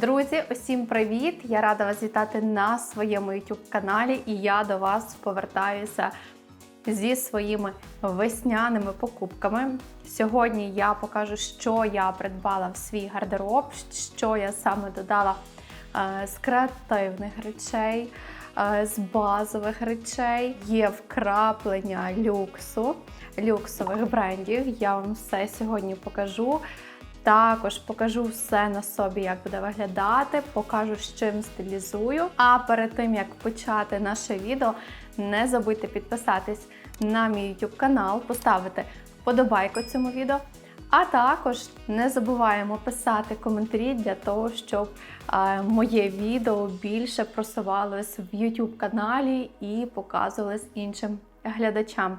Друзі, усім привіт! Я рада вас вітати на своєму youtube каналі, і я до вас повертаюся зі своїми весняними покупками. Сьогодні я покажу, що я придбала в свій гардероб, що я саме додала е, з креативних речей, е, з базових речей. Є вкраплення люксу, люксових брендів. Я вам все сьогодні покажу. Також покажу все на собі, як буде виглядати, покажу, з чим стилізую. А перед тим як почати наше відео, не забудьте підписатись на мій YouTube канал, поставити вподобайку цьому відео. А також не забуваємо писати коментарі для того, щоб е, моє відео більше просувалось в YouTube каналі і показувалось іншим глядачам.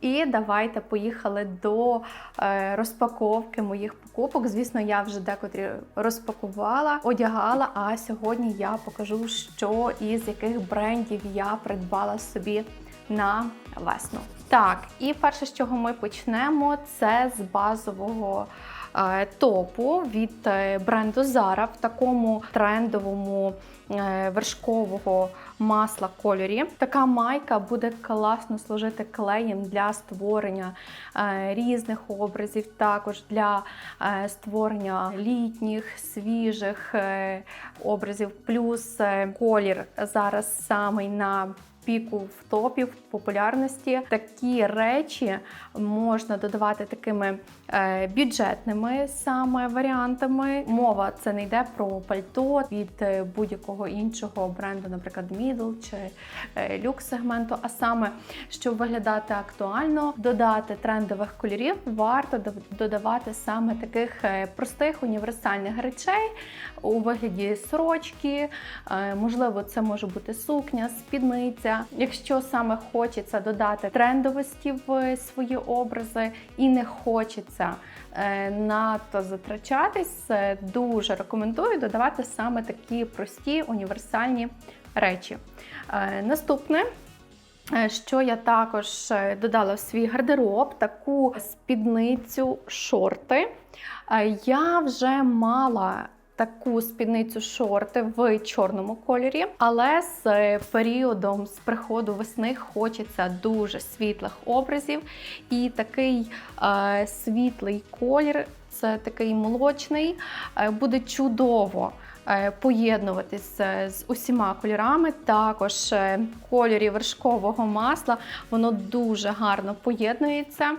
І давайте поїхали до е, розпаковки моїх покупок. Звісно, я вже декотрі розпакувала, одягала. А сьогодні я покажу, що із яких брендів я придбала собі на весну. Так, і перше, з чого ми почнемо, це з базового топу від е, бренду Zara в такому трендовому е, вершкового масла кольорі. Така майка буде класно служити клеєм для створення е, різних образів, також для е, створення літніх, свіжих е, образів. Плюс е, колір зараз самий на піку в топі, в популярності. Такі речі можна додавати такими е, бюджетними саме варіантами. Мова це не йде про пальто від е, будь-якого іншого бренду, наприклад, Middle чи е, люкс сегменту. А саме, щоб виглядати актуально, додати трендових кольорів, варто додавати саме таких е, простих універсальних речей у вигляді сорочки. Е, Можливо, це може бути сукня, спідниця. Якщо саме хочеться додати трендовості в свої образи і не хочеться е, надто затрачатись, е, дуже рекомендую додавати саме такі прості універсальні речі. Е, Наступне. Що я також додала в свій гардероб, таку спідницю шорти. Я вже мала таку спідницю шорти в чорному кольорі, але з е, періодом з приходу весни хочеться дуже світлих образів. І такий е, світлий колір, це такий молочний, е, буде чудово. Е, Поєднуватись е, з усіма кольорами, також е, кольорі вершкового масла, воно дуже гарно поєднується,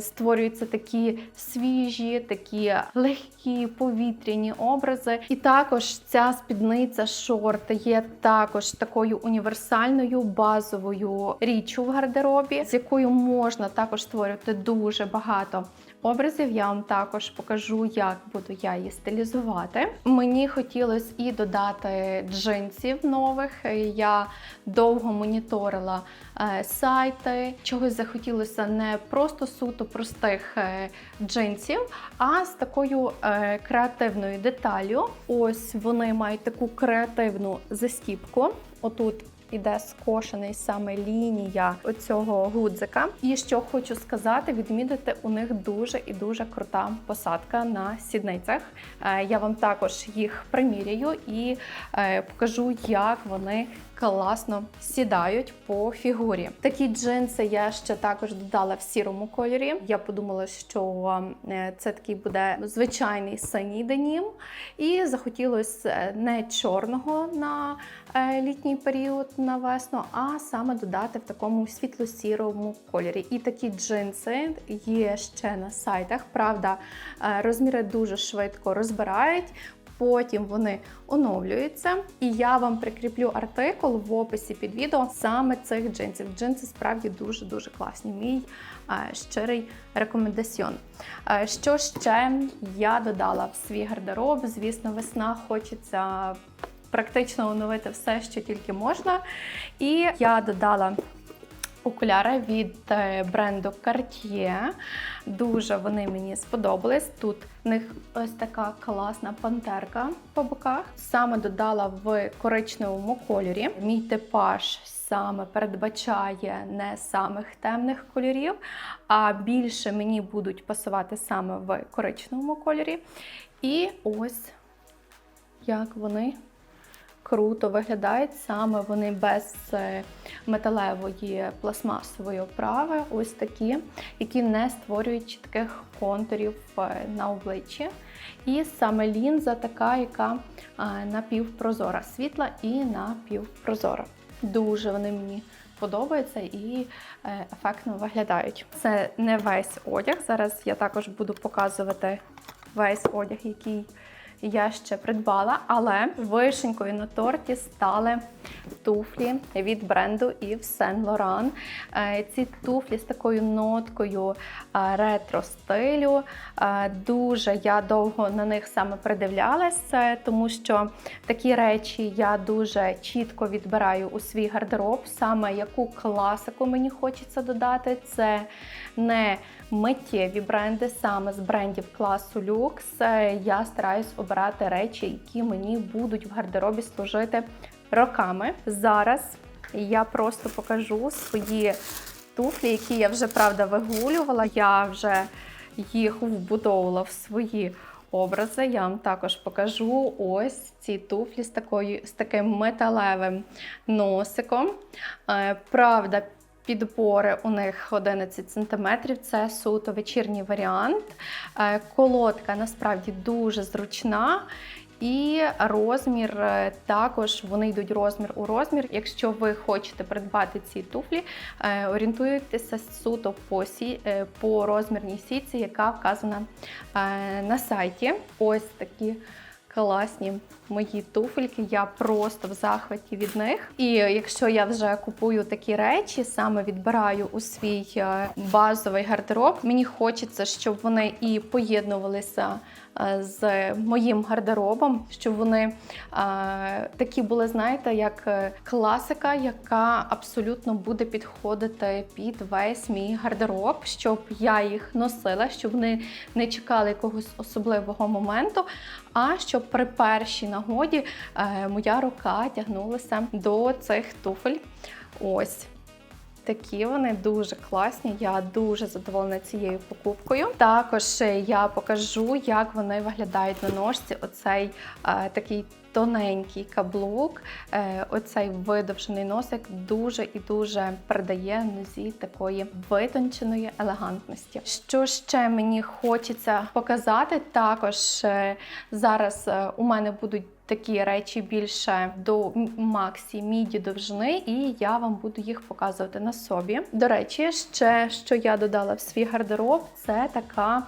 створюються такі свіжі, такі легкі повітряні образи. І також ця спідниця шорти є також такою універсальною базовою річчю в гардеробі, з якою можна також створювати дуже багато образів. Я вам також покажу, як буду я її стилізувати. Мені хотілося і додати джинсів нових. Я довго моніторила е, сайти. Чогось захотілося не просто суто простих е, джинсів, а з такою е, креативною деталлю. Ось вони мають таку креативну застіпку. Отут іде скошений саме лінія оцього гудзика. І що хочу сказати, відмітити, у них дуже і дуже крута посадка на сідницях. Е, Я вам також їх приміряю і е, покажу, як вони. Класно сідають по фігурі. Такі джинси я ще також додала в сірому кольорі. Я подумала, що е, це такий буде звичайний синій денім. І захотілося е, не чорного на е, літній період на весну, а саме додати в такому світло-сірому кольорі. І такі джинси є ще на сайтах. Правда, розміри дуже швидко розбирають. Потім вони оновлюються, і я вам прикріплю артикул в описі під відео саме цих джинсів. Джинси справді дуже дуже класні. Мій е, щирий рекомендаціон. Е, що ще я додала в свій гардероб? Звісно, весна хочеться практично оновити все, що тільки можна. І я додала окуляри від е, бренду Cartier. Дуже вони мені сподобались. Тут в них ось така класна пантерка по боках. Саме додала в коричневому кольорі. Мій типаж саме передбачає не самих темних кольорів, а більше мені будуть пасувати саме в коричневому кольорі. І ось як вони круто виглядають. Саме вони без е, металевої пластмасової оправи, ось такі, які не створюють чітких контурів е, на обличчі. І саме лінза така, яка е, напівпрозора, світла і напівпрозора. Дуже вони мені подобаються і ефектно виглядають. Це не весь одяг. Зараз я також буду показувати весь одяг, який я ще придбала, але вишенькою на торті стали туфлі від бренду Yves Saint Laurent. Е, Ці туфлі з такою ноткою е, ретро стилю. Е, Дуже я довго на них саме придивлялася, тому що такі речі я дуже чітко відбираю у свій гардероб. Саме яку класику мені хочеться додати. Це не миттєві бренди, саме з брендів класу люкс. Е, Я стараюсь обирати речі, які мені будуть в гардеробі служити роками. Зараз я просто покажу свої туфлі, які я вже правда вигулювала. Я вже їх вбудовувала в свої образи. Я вам також покажу ось ці туфлі з такою з таким металевим носиком. Е, Правда, Підбори у них 11 см, це суто вечірній варіант. Е, Колодка насправді дуже зручна. І розмір е, також вони йдуть розмір у розмір. Якщо ви хочете придбати ці туфлі, е, орієнтуйтеся суто по, сі, по розмірній сітці, яка вказана на сайті. Ось такі класні мої туфельки. Я просто в захваті від них. І якщо я вже купую такі речі, саме відбираю у свій е, базовий гардероб, мені хочеться, щоб вони і поєднувалися е, з моїм гардеробом, щоб вони е, такі були, знаєте, як е, класика, яка абсолютно буде підходити під весь мій гардероб, щоб я їх носила, щоб вони не чекали якогось особливого моменту, а щоб при першій нагоді е, моя рука тягнулася до цих туфель. Ось. Такі вони дуже класні. Я дуже задоволена цією покупкою. Також е, я покажу, як вони виглядають на ножці. Оцей е, такий тоненький каблук, е, оцей видовжений носик дуже і дуже придає нозі такої витонченої елегантності. Що ще мені хочеться показати? Також е, зараз е, у мене будуть. Такі речі більше до максі міді довжини, і я вам буду їх показувати на собі. До речі, ще що я додала в свій гардероб, це така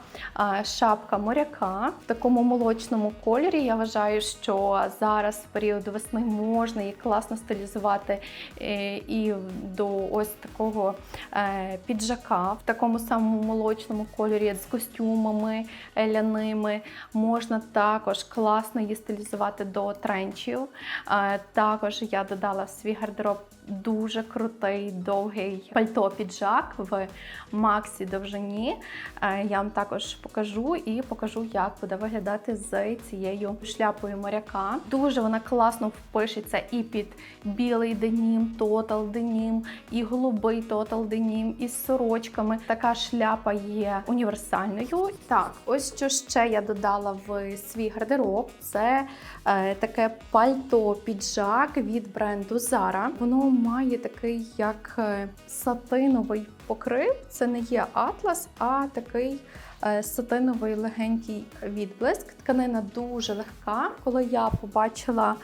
шапка моряка в такому молочному кольорі. Я вважаю, що зараз в період весни можна її класно стилізувати е, і до ось такого е, піджака в такому самому молочному кольорі з костюмами ляними. Можна також класно її стилізувати до тренчів. Е, Також я додала в свій гардероб дуже крутий довгий пальто-піджак в максі довжині. Е, Я вам також покажу і покажу, як буде виглядати з цією шляпою моряка. Дуже вона класно впишеться і під білий денім, тотал денім, і голубий тотал денім, і з сорочками. Така шляпа є універсальною. Так, ось що ще я додала в свій гардероб. Це е, таке пальто-піджак від бренду Zara. Воно має такий як е, сатиновий покрив. Це не є атлас, а такий е, сатиновий легенький відблиск. Тканина дуже легка. Коли я побачила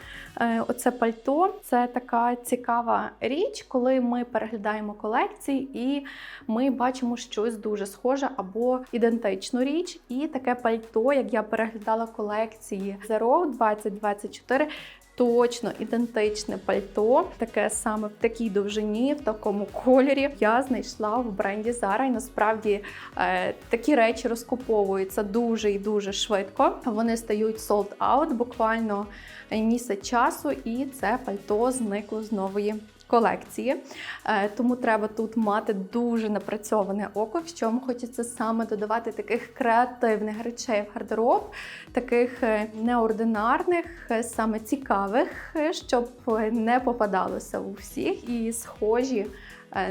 е, оце пальто, це така цікава річ, коли ми переглядаємо колекції і ми бачимо щось дуже схоже або ідентичну річ. І таке пальто, як я переглядала колекції Zero 2024, Точно ідентичне пальто, таке саме в такій довжині, в такому кольорі. Я знайшла в бренді Zara. І насправді е, такі речі розкуповуються дуже і дуже швидко. Вони стають sold out буквально місяць часу, і це пальто зникло з нової. Колекції, Е, тому треба тут мати дуже напрацьоване око, в чому хочеться саме додавати таких креативних речей в гардероб, таких е, неординарних, е, саме цікавих, щоб не попадалося у всіх і схожі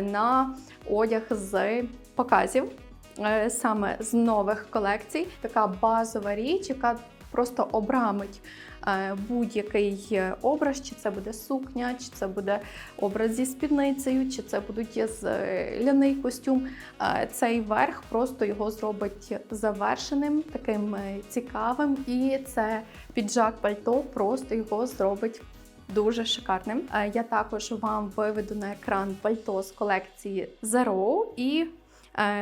на одяг з показів, саме з нових колекцій. Така базова річ, яка просто обрамить будь-який е, образ, чи це буде сукня, чи це буде образ зі спідницею, чи це будуть з е, ляний костюм. Е, Цей верх просто його зробить завершеним, таким цікавим, і це піджак пальто просто його зробить. Дуже шикарним. Я також вам виведу на екран пальто з колекції Zero і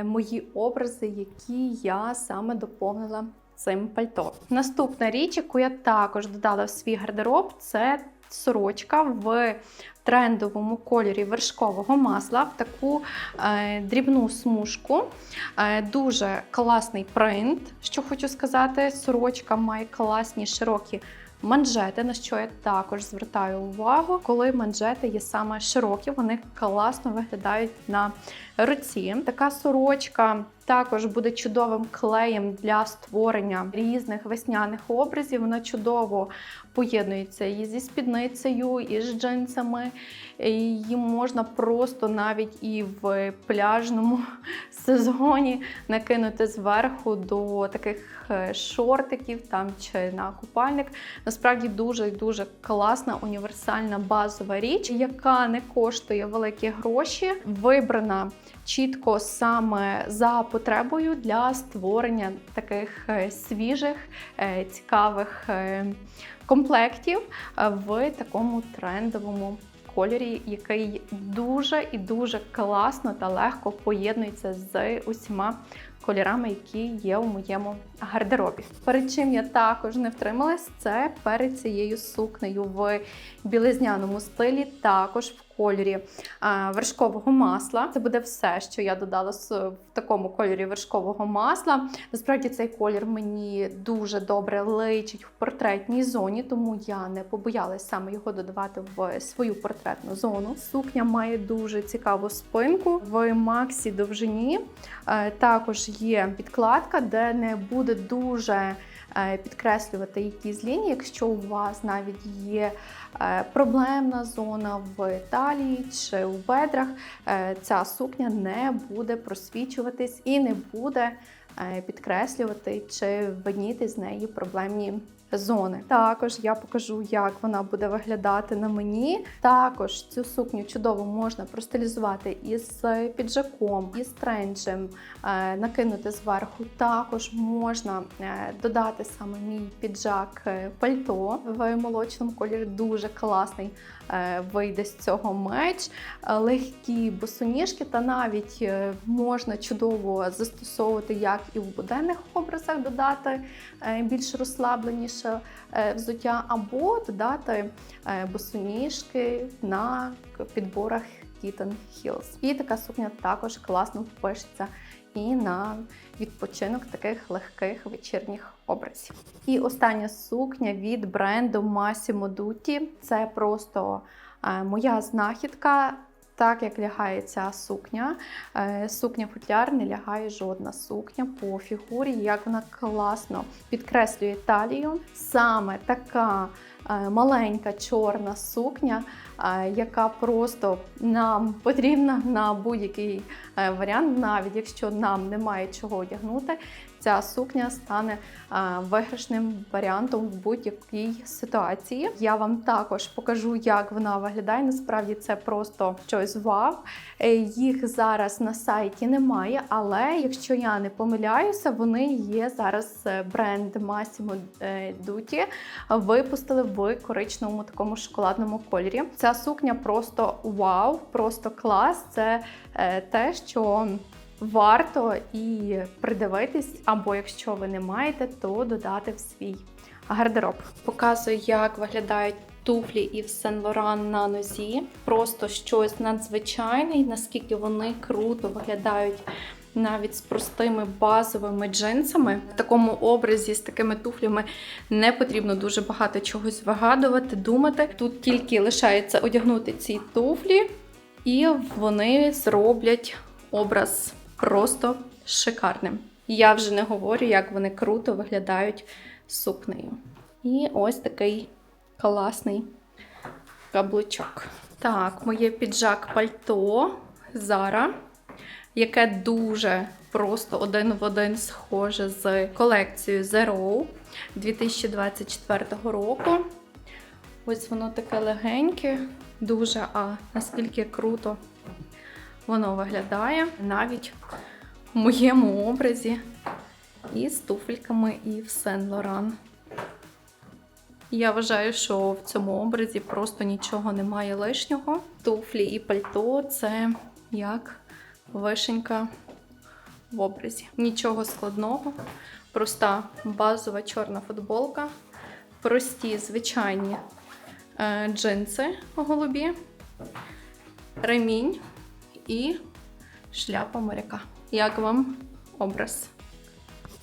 мої образи, які я саме доповнила цим пальто. Наступна річ, яку я також додала в свій гардероб, це сорочка в трендовому кольорі вершкового масла в таку е, дрібну смужку. Е, дуже класний принт, що хочу сказати. Сорочка має класні широкі. Манжети, на що я також звертаю увагу, коли манжети є саме широкі, вони класно виглядають на руці. Така сорочка також буде чудовим клеєм для створення різних весняних образів. Вона чудово поєднується і зі спідницею, і з джинсами. Її можна просто навіть і в пляжному сезоні накинути зверху до таких е, шортиків там чи на купальник. Насправді дуже дуже класна універсальна базова річ, яка не коштує великі гроші, вибрана чітко саме за потребою для створення таких е, свіжих, е, цікавих е, комплектів в такому трендовому кольорі, який дуже і дуже класно та легко поєднується з усіма кольорами, які є у моєму гардеробі. Перед чим я також не втрималась, це перед цією сукнею в білизняному стилі, також в кольорі вершкового масла. Це буде все, що я додала в такому кольорі вершкового масла. Насправді цей колір мені дуже добре личить в портретній зоні, тому я не побоялась саме його додавати в свою портретну зону. Сукня має дуже цікаву спинку в максі довжині. Е, Також є підкладка, де не буде дуже підкреслювати якісь лінії, якщо у вас навіть є е, проблемна зона в талії чи в бедрах, е, ця сукня не буде просвічуватись і не буде е, підкреслювати чи видніти з неї проблемні зони. Також я покажу, як вона буде виглядати на мені. Також цю сукню чудово можна простилізувати із піджаком, із тренчем, е, накинути зверху. Також можна е, додати саме мій піджак е, пальто в молочному кольорі. Дуже класний вийде з цього меч. Легкі босоніжки, та навіть можна чудово застосовувати як і в буденних образах додати більш розслабленіше е, взуття, або додати е, босоніжки на підборах Kitten Heels. І така сукня також класно впишеться і на відпочинок таких легких вечірніх образів. І остання сукня від бренду Massimo Dutti. Це просто е, моя знахідка. Так як лягає ця сукня, е, сукня футляр не лягає жодна сукня по фігурі, як вона класно підкреслює талію. Саме така е, маленька чорна сукня, е, яка просто нам потрібна на будь-який варіант, навіть якщо нам немає чого одягнути. Ця сукня стане виграшним варіантом в будь-якій ситуації. Я вам також покажу, як вона виглядає. Насправді це просто щось вау. Е, Їх зараз на сайті немає, але якщо я не помиляюся, вони є зараз е, бренд Massimo е, Dutti випустили в коричневому такому шоколадному кольорі. Ця сукня просто вау, просто клас. Це те, що варто і придивитись, або якщо ви не маєте, то додати в свій гардероб. Показую, як виглядають туфлі і в Сен Лоран на нозі. Просто щось надзвичайне, і наскільки вони круто виглядають. Навіть з простими базовими джинсами в такому образі з такими туфлями не потрібно дуже багато чогось вигадувати, думати. Тут тільки лишається одягнути ці туфлі, і вони зроблять образ просто шикарним. Я вже не говорю, як вони круто виглядають сукнею. І ось такий класний каблучок. Так, моє піджак пальто Зара. яке дуже просто один в один схоже з колекцією Zero 2024 року. Ось воно таке легеньке, дуже, а наскільки круто воно виглядає навіть в моєму образі і з туфельками і в Сен Лоран. Я вважаю, що в цьому образі просто нічого немає лишнього. Туфлі і пальто це як вишенька в образі. Нічого складного, проста базова чорна футболка, прості звичайні е, джинси голубі, ремінь і шляпа моряка. Як вам образ?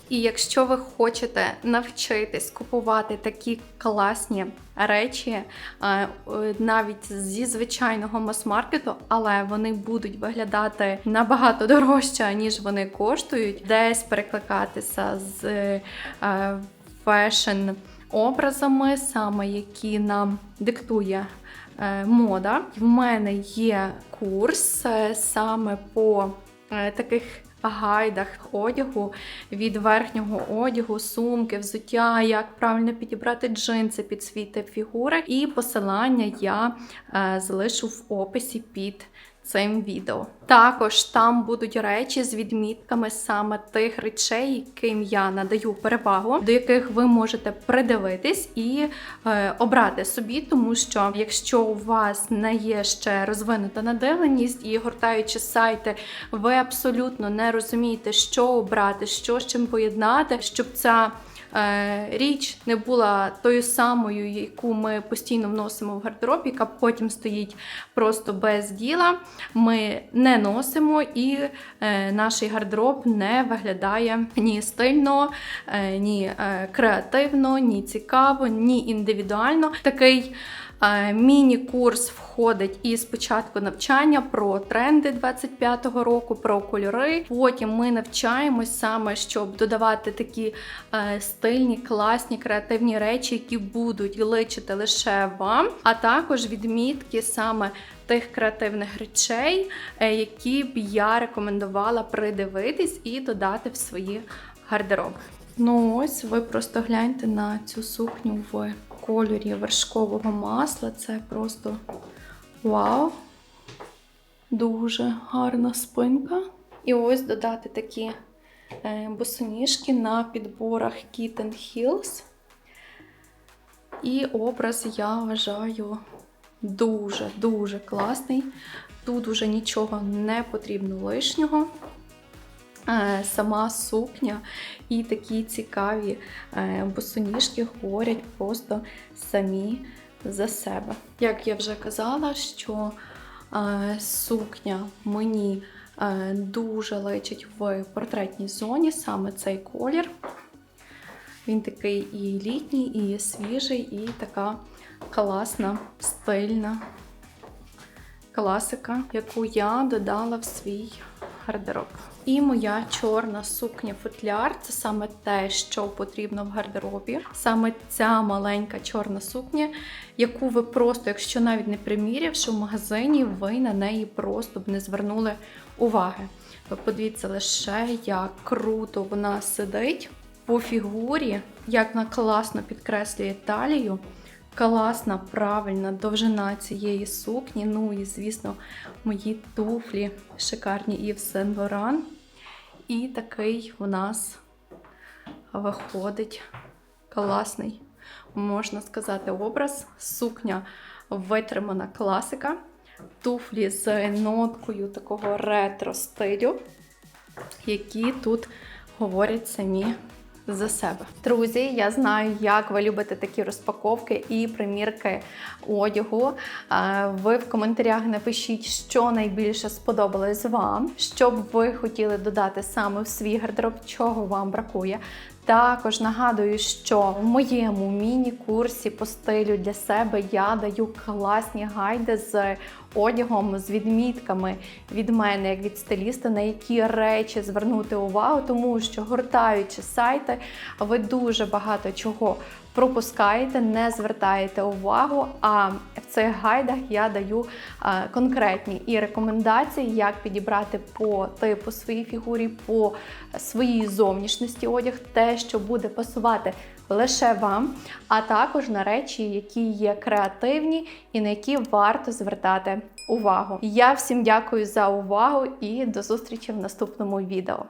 І якщо ви хочете навчитись купувати такі класні речі, е, навіть зі звичайного мас-маркету, але вони будуть виглядати набагато дорожче, ніж вони коштують, десь перекликатися з е, фешн образами, саме які нам диктує мода. В мене є курс саме по таких гайдах одягу від верхнього одягу, сумки, взуття, як правильно підібрати джинси під свій тип фігури. І посилання я е, залишу в описі під цим відео. Також там будуть речі з відмітками саме тих речей, яким я надаю перевагу, до яких ви можете придивитись і е, обрати собі, тому що якщо у вас не є ще розвинута надивленість і гортаючи сайти, ви абсолютно не розумієте, що обрати, що з чим поєднати, щоб ця річ не була тою самою, яку ми постійно вносимо в гардероб, яка потім стоїть просто без діла. Ми не носимо і е, наш гардероб не виглядає ні стильно, е, ні креативно, ні цікаво, ні індивідуально. Такий Е, міні-курс входить із початку навчання про тренди 25-го року, про кольори. Потім ми навчаємось саме, щоб додавати такі е, стильні, класні, креативні речі, які будуть личити лише вам, а також відмітки саме. Тих креативних речей, е, які б я рекомендувала придивитись і додати в свої гардероби. Ну ось ви просто гляньте на цю сукню в кольорі вершкового масла. Це просто вау! Дуже гарна спинка. І ось додати такі е, босоніжки на підборах Kitten Hills. І образ, я вважаю, дуже-дуже класний. Тут уже нічого не потрібно лишнього. Е, сама сукня і такі цікаві е, босоніжки говорять просто самі за себе. Як я вже казала, що е, сукня мені дуже лечить в портретній зоні, саме цей колір. Він такий і літній, і свіжий, і така класна, стильна класика, яку я додала в свій гардероб. І моя чорна сукня-футляр це саме те, що потрібно в гардеробі. Саме ця маленька чорна сукня, яку ви просто, якщо навіть не примірявши в магазині, ви на неї просто б не звернули уваги. Ви подивіться лише, як круто вона сидить по фігурі, як вона класно підкреслює талію. Класна, правильна довжина цієї сукні. Ну і, звісно, мої туфлі шикарні і в Сен Лоран. І такий у нас виходить класний, можна сказати, образ. Сукня витримана класика, туфлі з ноткою такого ретро-стилю, які тут говорять самі за себе. Друзі, я знаю, як ви любите такі розпаковки і примірки одягу. Ви в коментарях напишіть, що найбільше сподобалось вам, що б ви хотіли додати саме в свій гардероб, чого вам бракує. Також нагадую, що в моєму міні-курсі по стилю для себе я даю класні гайди з одягом, з відмітками від мене, як від стиліста, на які речі звернути увагу, тому що гортаючи сайти, ви дуже багато чого пропускаєте, не звертаєте увагу. А в цих гайдах я даю конкретні і рекомендації, як підібрати по типу своїй фігурі, по своїй зовнішності одяг, те, що буде пасувати лише вам, а також на речі, які є креативні і на які варто звертати увагу. Я всім дякую за увагу і до зустрічі в наступному відео.